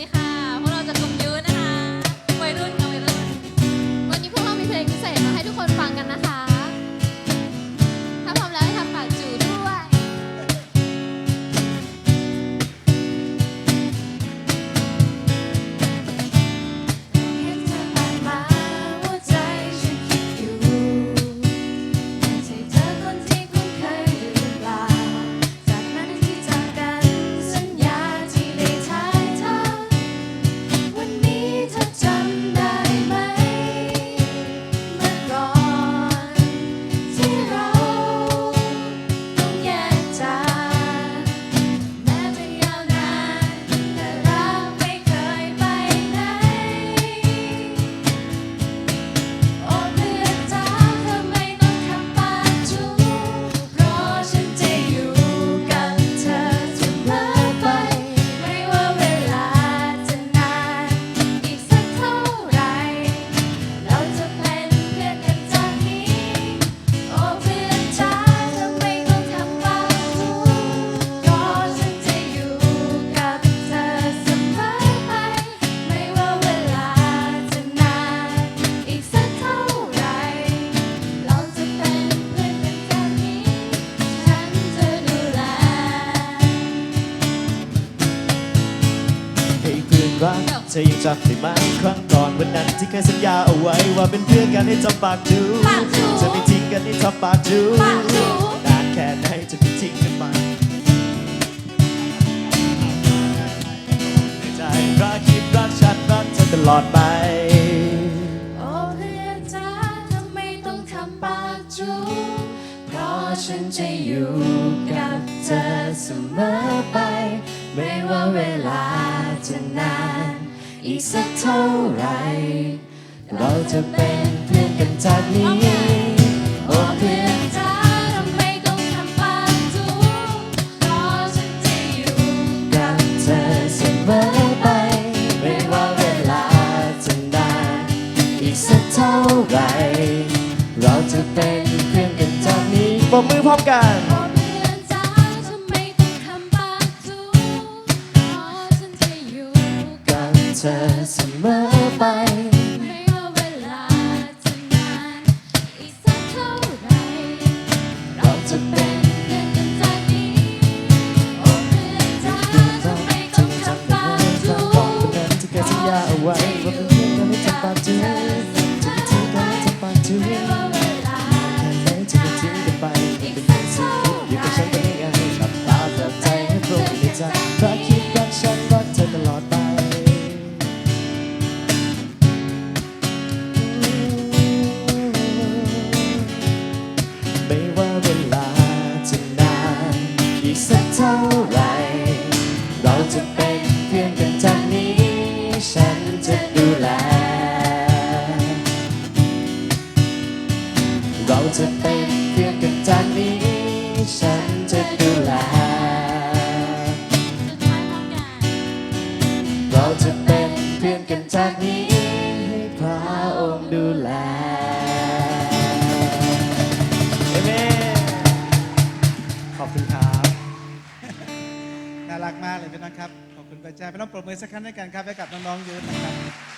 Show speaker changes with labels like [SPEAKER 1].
[SPEAKER 1] ดีค่ะ รัก
[SPEAKER 2] เธ
[SPEAKER 3] อยังจำได้
[SPEAKER 4] ไหมครั้งก่อนวันนั้นที่เคยสัญญาเอาไว้ว่าเป็นเพื่อนกันให้ทำปากจู
[SPEAKER 3] จะ
[SPEAKER 4] ไม่ทิ้งกันให้ทำปากจู
[SPEAKER 3] ปากจู
[SPEAKER 4] นานแค่ไหนจะไม่ทิ้งกันไปในใจรักคิดรักฉันรักเธอตลอดไป
[SPEAKER 3] โอ้เพื่อนจ๋าเธอไมต้องทำปากจูเพราะฉันจะอยู่กับเธอเสมอไป ไม่ว่าเวลาจะนาน อีกสักเท่าไหรเราจะเป็นเพื่อนกันจากนี้โอ้เพื่อนจ๋าเธอไม่ต้องทำปากจูเพราะฉันจะอยู่กับเธอเสมอไปไม่ว่าเวลาจะนานอีกสักเท่าไหรเราจะเป็นเพื่อนกันจากนี้
[SPEAKER 4] ปรบมือพร้อมกัน
[SPEAKER 3] เธอเสมอไป ไม่ว่าเวลาจะนานอีกสักเท่าไหรเราจะเป็นเพื่อนกันจากนี้โอ้เพื่อนจ๋าเธอไม่ต้องทำปากจู
[SPEAKER 4] ก่อนวันนั้นที่เคยสัญญาเอาไว้ว่าเป็นเพื่อนกันให้ทำปากจูจะไม่ทิ้งกันให้ทำปากจู
[SPEAKER 3] ไม่ว่าเวลา
[SPEAKER 4] แค่ไหนจะไม่ทิ้งกันไปเป็นเพื่อนสิอยู่กับฉันเป็นยั เราจะเป็นเพื่อนกันจากนี้ ฉันจะดูแล เราจะเป็นเพื่อนกันจากนี้ ฉันจะดูแล เราจะเป็นเพื่อนกันจากนี้
[SPEAKER 5] น่ารักมากเลยพี่น้องครับ ขอบคุณพระเจ้าพี่น้องปรบมือสักครั้งด้วยกันครับให้กับน้องๆยืนนะครับ